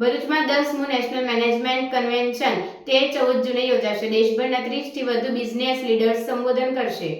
ભરૂચમાં દસમું national management convention તેર ચૌદ જૂને યોજાશે. દેશભરના ત્રીસથી વધુ બિઝનેસ લીડર્સ સંબોધન કરશે.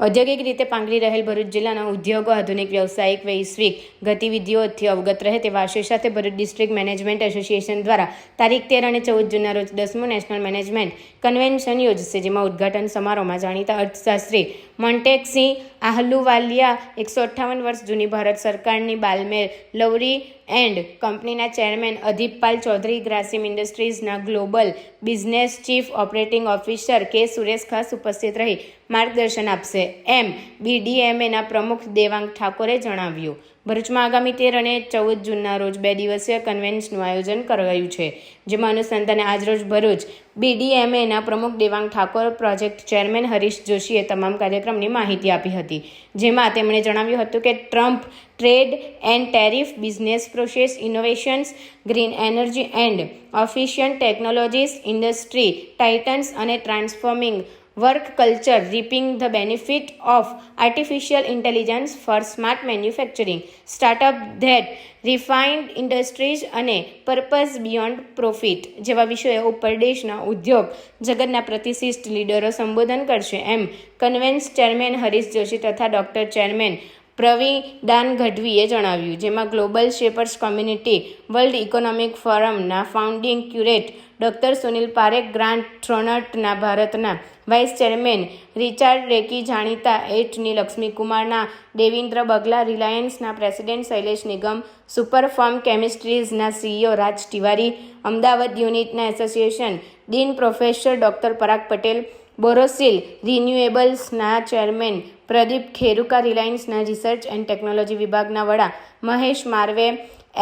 ઔદ્યોગિક રીતે પાંગરી રહેલ ભરૂચ જિલ્લાના ઉદ્યોગો, આધુનિક વ્યવસાયિક, વૈશ્વિક ગતિવિધિઓથી અવગત રહે તેવા આશય સાથે ભરૂચ ડિસ્ટ્રિક્ટ મેનેજમેન્ટ એસોસિએશન દ્વારા તારીખ તેર અને ચૌદ જૂનના રોજ દસમું નેશનલ મેનેજમેન્ટ કન્વેન્શન યોજશે, જેમાં ઉદ્ઘાટન સમારોહમાં જાણીતા અર્થશાસ્ત્રી મોન્ટેકસિંહ આહલુવાલિયા, એકસો અઠ્ઠાવન વર્ષ જૂની ભારત સરકારની બાલમેર, લવરી એન્ડ કંપનીના chairman અધિપપાલ Chaudhary, Grasim ઇન્ડસ્ટ્રીઝના global business chief operating officer K Suresh ખાસ ઉપસ્થિત રહી માર્ગદર્શન આપશે, એમ બીડીએમએના પ્રમુખ દેવાંગ ઠાકોરે જણાવ્યું. ભરૂચમાં આગામી તેર અને ચૌદ જૂનના રોજ બે દિવસીય કન્વેન્શનનું આયોજન કરાયું છે, જેમાં અનુસંધાને આજરોજ ભરૂચ બીડીએમએના પ્રમુખ દેવાંગ ઠાકોર, પ્રોજેક્ટ ચેરમેન હરીશ જોશીએ તમામ કાર્યક્રમની માહિતી આપી હતી. જેમાં તેમણે જણાવ્યું હતું કે Trump, trade and tariff business process, innovations, green energy and efficient technologies, industry, titans અને transforming work culture reaping the benefit of artificial intelligence for smart manufacturing startup that refined industries અને પર્પઝ બિયોન્ડ પ્રોફિટ જેવા વિષયો ઉપર દેશના ઉદ્યોગ જગતના પ્રતિષ્ઠિત લીડરો સંબોધન કરશે. એમ કન્વેન્સ ચેરમેન હરીશ જોશી તથા ડોક્ટર ચેરમેન પ્રવીદાન ગઢવીએ જણાવ્યું, જેમાં global shapers community world economic ફોરમના founding curator doctor Sunil Parekh grant થ્રોનટના ભારતના વાઇસ ચેરમેન રિચાર્ડ રેકી જાણીતા એટની લક્ષ્મીકુમારના, દેવિન્દ્ર બગલા રિલાયન્સના president Shailesh Nigam super form કેમિસ્ટ્રીઝના CEO Raj Tiwari, Ahmedabad યુનિટના association dean professor doctor Parag Patel, Borosil રિન્યુએબલ્સના chairman Pradeep Kheruka રિલાયન્સના research and technology વિભાગના વડા મહેશ મારવે,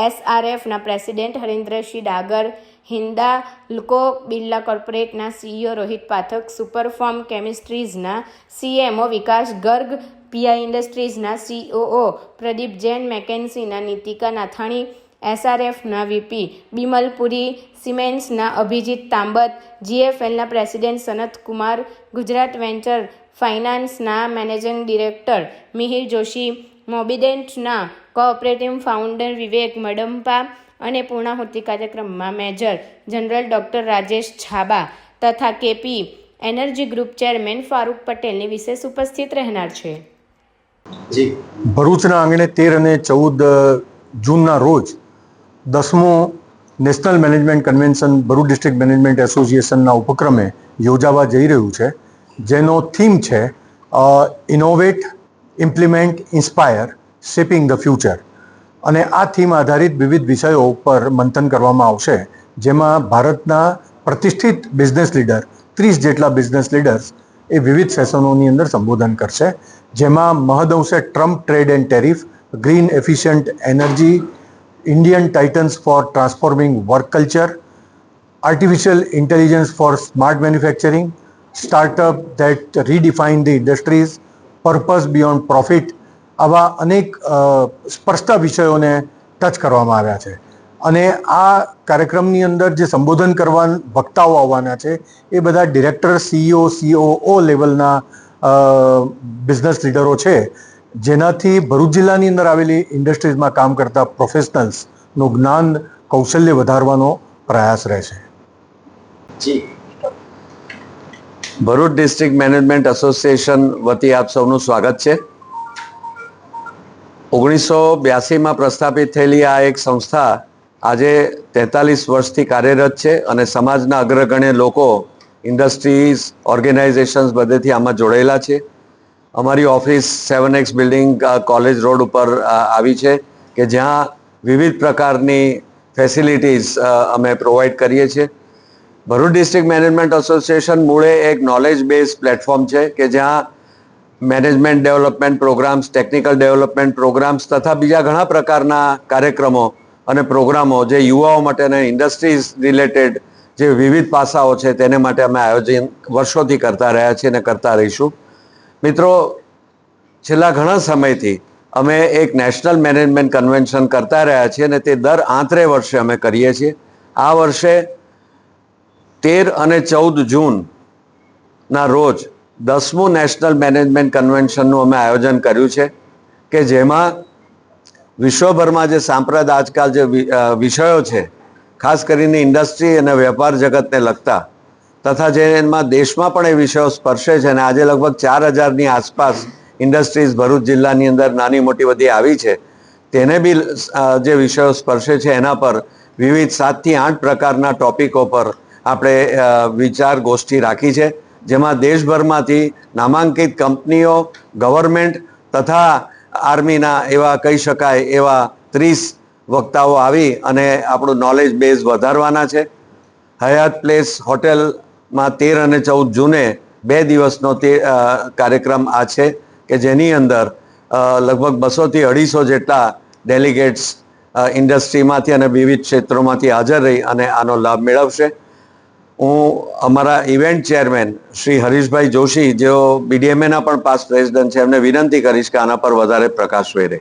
એસઆરએફના president Harindrasinh Dagar Hindalco Birla કોર્પોરેટના CEO Rohit Pathak સુપરફોર્મ કેમિસ્ટ્રીઝના CMO Vikas Garg, PI ઇન્ડસ્ટ્રીઝના સીઓઓ પ્રદીપ જૈન, મેકેન્સીના નીતિકા નાથાણી, એસઆરએફના વીપી બિમલપુરી સિમેન્ટ્સના અભિજીત તાંબત, જીએફએલના પ્રેસિડેન્ટ સનત કુમાર, ગુજરાત વેન્ચર ફાઇનાન્સના મેનેજિંગ ડિરેક્ટર મિહિર જોશી, મોબિડેન્ટના કોઓપરેટિવ ફાઉન્ડર વિવેક મડમ્પા અને પૂર્ણાહુતિ કાર્યક્રમમાં major general doctor Rajesh Chhaba તથા KP energy group chairman Farooq પટેલની વિશેષ ઉપસ્થિત રહેનાર છે. ભરૂચના આંગણે તેર અને ચૌદ જૂનના રોજ દસમો national management convention, Bharuch district management એસોસિએશનના ઉપક્રમે યોજાવા જઈ રહ્યું છે. જેનો થીમ છે innovate, implement, inspire, shaping the future. અને આ થીમ આધારિત વિવિધ વિષયો ઉપર મંથન કરવામાં આવશે, જેમાં ભારતના પ્રતિષ્ઠિત બિઝનેસ લીડર ત્રીસ જેટલા બિઝનેસ લીડર્સ એ વિવિધ સેશનોની અંદર સંબોધન કરશે, જેમાં મહદઅંશે Trump trade and tariff green efficient energy Indian titans for transforming work culture artificial intelligence for smart manufacturing startup that redefine the industries purpose beyond profit આવા અનેક સ્પર્શતા વિષયોને ટચ કરવામાં આવ્યા છે. અને આ કાર્યક્રમની અંદર જે સંબોધન કરવા વક્તાઓ આવવાના છે, એ બધા ડિરેક્ટર સીઈઓ સીઓઓ લેવલના બિઝનેસ લીડરો છે. જેનાથી ભરૂચ જિલ્લાની અંદર આવેલી ઇન્ડસ્ટ્રીઝમાં કામ કરતા પ્રોફેશનલ્સનું જ્ઞાન, કૌશલ્ય વધારવાનો પ્રયાસ રહેશે ભરૂચ ડિસ્ટ્રિક્ટ મેનેજમેન્ટ એસોસિએશન વતી આપ સૌનું સ્વાગત છે. ઓગણીસો બ્યાસીમાં પ્રસ્થાપિત થયેલી આ એક સંસ્થા આજે તેતાલીસ વર્ષથી કાર્યરત છે અને સમાજના અગ્રગણ્ય લોકો ઇન્ડસ્ટ્રીઝ, ઓર્ગેનાઇઝેશન્સ બધેથી આમાં જોડાયેલા છે. અમારી office seven X building college road ઉપર આવી છે કે જ્યાં વિવિધ પ્રકારની ફેસિલિટીઝ અમે પ્રોવાઈડ કરીએ છીએ. ભરૂચ ડિસ્ટ્રિક્ટ મેનેજમેન્ટ એસોસિએશન મૂળે એક નોલેજ બેઝ પ્લેટફોર્મ છે કે જ્યાં management development programmes technical development programmes તથા બીજા ઘણા પ્રકારના કાર્યક્રમો અને પ્રોગ્રામો જે યુવાઓ માટે અને ઇન્ડસ્ટ્રીઝ રિલેટેડ જે વિવિધ પાસાઓ છે તેને માટે અમે આયોજન વર્ષોથી કરતા રહ્યા છીએ અને કરતા રહીશું. મિત્રો, છેલ્લા ઘણા સમયથી અમે એક નેશનલ મેનેજમેન્ટ કન્વેન્શન કરતા રહ્યા છીએ અને તે દર આંતરે વર્ષે અમે કરીએ છીએ. આ વર્ષે તેર અને ચૌદ જૂનના રોજ દસમું નેશનલ મેનેજમેન્ટ કન્વેન્શનનું અમે આયોજન કર્યું છે કે જેમાં વિશ્વભરમાં જે સાંપ્રદ આજકાલ જે વિષયો છે, ખાસ કરીને ઇન્ડસ્ટ્રી અને વેપાર જગતને લગતા, તથા જેમાં દેશમાં પણ એ વિષયો સ્પર્શે છે અને આજે લગભગ ચાર હજારની આસપાસ ઇન્ડસ્ટ્રીઝ ભરૂચ જિલ્લાની અંદર નાની મોટી બધી આવી છે, તેને બી જે વિષયો સ્પર્શે છે એના પર વિવિધ સાતથી આઠ પ્રકારના ટોપિકો પર આપણે વિચાર ગોષ્ઠી રાખી છે. જેમાં દેશભરમાંથી નામાંકિત કંપનીઓ ગવર્મેન્ટ તથા આર્મીના એવા કહી શકાય એવા ત્રીસ વક્તાઓ આવી અને આપણું નોલેજ બેઝ વધારવાના છે. હયાત પ્લેસ હોટેલમાં તેર અને ચૌદ જૂને બે દિવસનો તે કાર્યક્રમ આ છે કે જેની અંદર લગભગ બસોથી અઢીસો જેટલા ડેલિગેટ્સ ઇન્ડસ્ટ્રીમાંથી અને વિવિધ ક્ષેત્રોમાંથી હાજર રહી અને આનો લાભ મેળવશે. હું અમારા ઇવેન્ટ ચેરમેન શ્રી હરીશભાઈ જોશી, જેઓ બીડીએમએના પણ પાસ પ્રેસિડેન્ટ છે, એમને વિનંતી કરીશ કે આના પર વધારે પ્રકાશ વેરે.